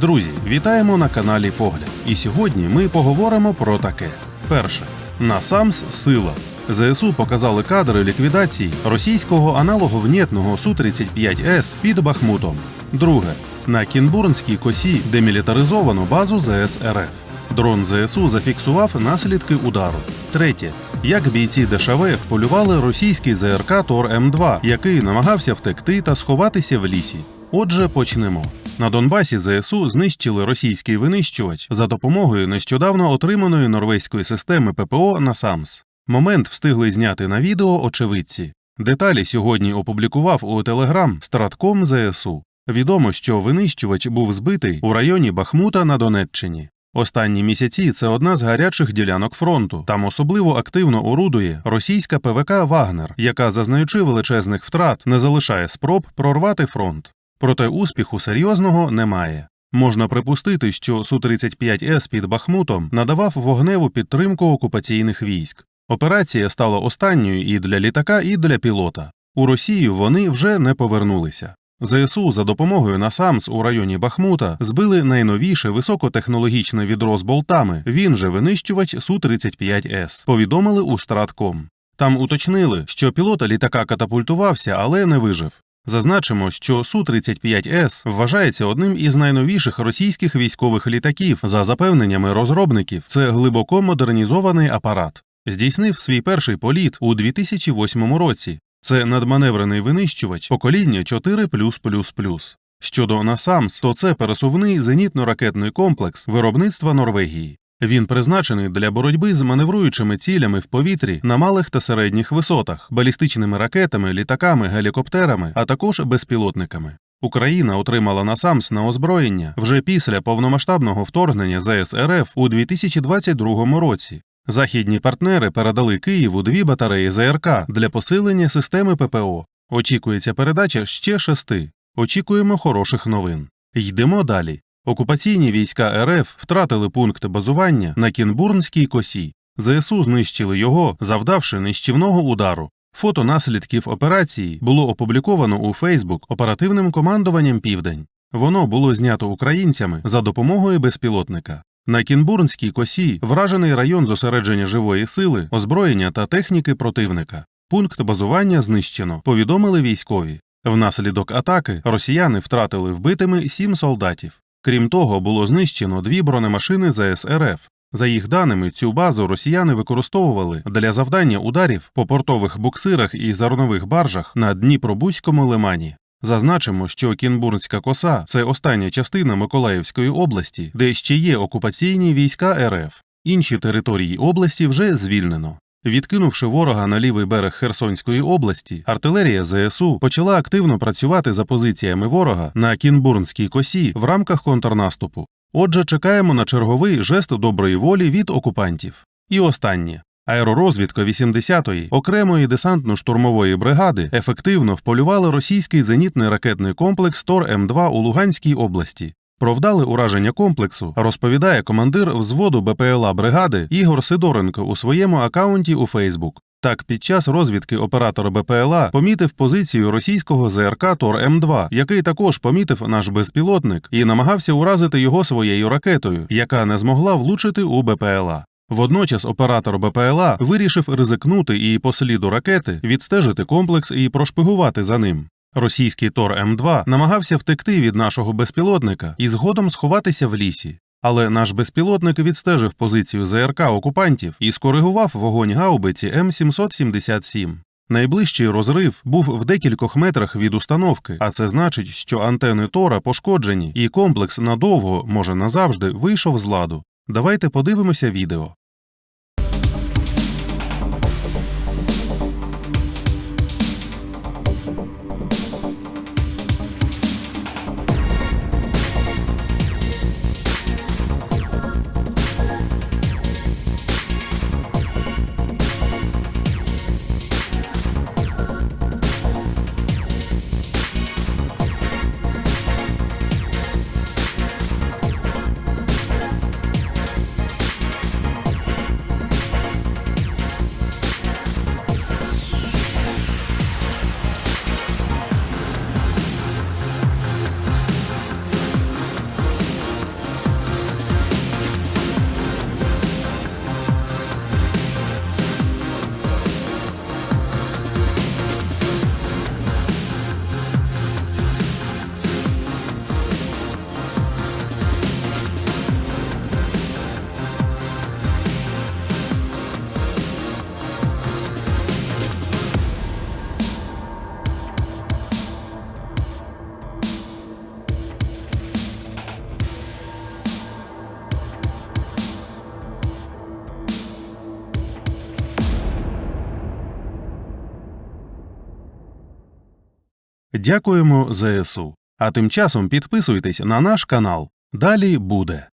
Друзі, вітаємо на каналі Погляд. І сьогодні ми поговоримо про таке: перше Насамс сила. ЗСУ показали кадри ліквідації російського аналоговнєтного Су-35С під Бахмутом. Друге на Кінбурнській косі демілітаризовану базу ЗС РФ. Дрон ЗСУ зафіксував наслідки удару. Третє. Як бійці ДШВ вполювали російський ЗРК Тор М2, який намагався втекти та сховатися в лісі. Отже, почнемо. На Донбасі ЗСУ знищили російський винищувач за допомогою нещодавно отриманої норвезької системи ППО «Насамс». Момент встигли зняти на відео очевидці. Деталі сьогодні опублікував у Телеграм Стратком ЗСУ. Відомо, що винищувач був збитий у районі Бахмута на Донеччині. Останні місяці це одна з гарячих ділянок фронту. Там особливо активно орудує російська ПВК Вагнер, яка, зазнаючи величезних втрат, не залишає спроб прорвати фронт. Проте успіху серйозного немає. Можна припустити, що Су-35С під Бахмутом надавав вогневу підтримку окупаційних військ. Операція стала останньою і для літака, і для пілота. У Росію вони вже не повернулися. ЗСУ за допомогою НАСАМС у районі Бахмута збили найновіше високотехнологічне відро з болтами. Він же винищувач Су-35С. Повідомили у Стратком. Там уточнили, що пілота літака катапультувався, але не вижив. Зазначимо, що Су-35С вважається одним із найновіших російських військових літаків. За запевненнями розробників, це глибоко модернізований апарат. Здійснив свій перший політ у 2008 році. Це надманеврений винищувач покоління 4 Щодо Насамс, то це пересувний зенітно-ракетний комплекс виробництва Норвегії. Він призначений для боротьби з маневруючими цілями в повітрі на малих та середніх висотах, балістичними ракетами, літаками, гелікоптерами, а також безпілотниками. Україна отримала Насамс на озброєння вже після повномасштабного вторгнення ЗС у 2022 році. Західні партнери передали Києву дві батареї ЗРК для посилення системи ППО. Очікується передача ще шести. Очікуємо хороших новин. Йдемо далі. Окупаційні війська РФ втратили пункт базування на Кінбурнській косі. ЗСУ знищили його, завдавши нищівного удару. Фото наслідків операції було опубліковано у Фейсбук оперативним командуванням Південь. Воно було знято українцями за допомогою безпілотника. На Кінбурнській косі вражений район зосередження живої сили, озброєння та техніки противника. Пункт базування знищено, повідомили військові. Внаслідок атаки росіяни втратили вбитими сім солдатів. Крім того, було знищено дві бронемашини ЗС РФ. За їх даними, цю базу росіяни використовували для завдання ударів по портових буксирах і зернових баржах на Дніпробузькому лимані. Зазначимо, що Кінбурнська коса це остання частина Миколаївської області, де ще є окупаційні війська РФ. Інші території області вже звільнено. Відкинувши ворога на лівий берег Херсонської області, артилерія ЗСУ почала активно працювати за позиціями ворога на Кінбурнській косі в рамках контрнаступу. Отже, чекаємо на черговий жест доброї волі від окупантів. І останнє. Аеророзвідка 80-ї окремої десантно-штурмової бригади ефективно вполювали російський зенітний ракетний комплекс Тор М2 у Луганській області. Про вдале ураження комплексу розповідає командир взводу БПЛА бригади Ігор Сидоренко у своєму акаунті у Фейсбук. Так, під час розвідки оператор БПЛА помітив позицію російського ЗРК Тор М2, який також помітив наш безпілотник і намагався уразити його своєю ракетою, яка не змогла влучити у БПЛА. Водночас оператор БПЛА вирішив ризикнути і по сліду ракети відстежити комплекс і прошпигувати за ним. Російський Тор М2 намагався втекти від нашого безпілотника і згодом сховатися в лісі. Але наш безпілотник відстежив позицію ЗРК окупантів і скоригував вогонь гаубиці М777. Найближчий розрив був в декількох метрах від установки, а це значить, що антени Тора пошкоджені, і комплекс надовго, може назавжди, вийшов з ладу. Давайте подивимося відео. Дякуємо ЗСУ. А тим часом підписуйтесь на наш канал. Далі буде.